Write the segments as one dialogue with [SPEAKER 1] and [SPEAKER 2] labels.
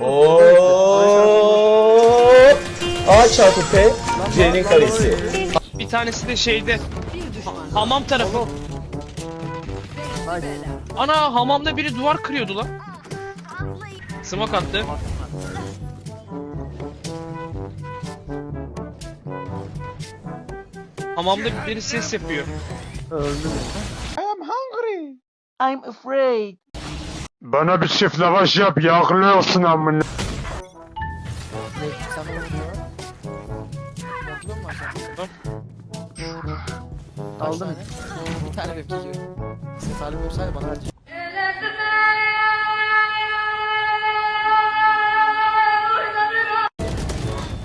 [SPEAKER 1] Hop. A çarpı P. C'nin karesi.
[SPEAKER 2] Bir tanesi de şeyde. ha- hamam tarafı. Ana hamamda biri duvar kırıyordu lan. Smoke attı. Hamamda biri ses yapıyor.
[SPEAKER 3] I'm afraid.
[SPEAKER 4] Bana bir çift lavaş yap yağlı olsun amına.
[SPEAKER 3] Sen aşağı? Aldım. Bir tane webcam gibi. Ses halim olsaydı bana verecek.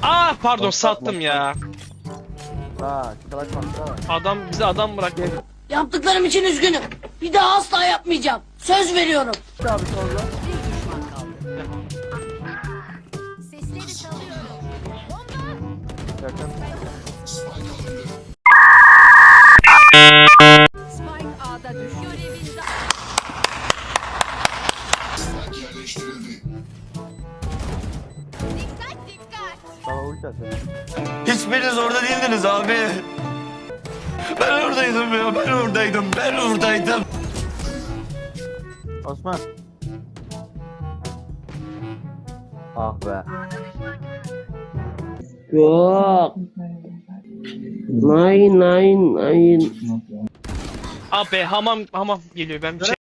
[SPEAKER 2] Aa pardon sattım ya.
[SPEAKER 3] Bak, kalak bak.
[SPEAKER 2] Adam bize adam bıraktı.
[SPEAKER 5] Yaptıklarım için üzgünüm. Bir daha asla yapmayacağım. Söz veriyorum.
[SPEAKER 3] Abi sonra.
[SPEAKER 6] Sesleri salıyorum.
[SPEAKER 3] Yakın.
[SPEAKER 6] Spike A'da düş. Görevin Dikkat dikkat.
[SPEAKER 3] Bana ulti atıyor.
[SPEAKER 1] Hiçbiriniz orada değildiniz abi. Ben oradaydım ya. Ben oradaydım. Ben oradaydım.
[SPEAKER 3] Osman. Ah be.
[SPEAKER 7] Yok. Nine nine nine.
[SPEAKER 2] Abi hamam hamam geliyor ben bir şey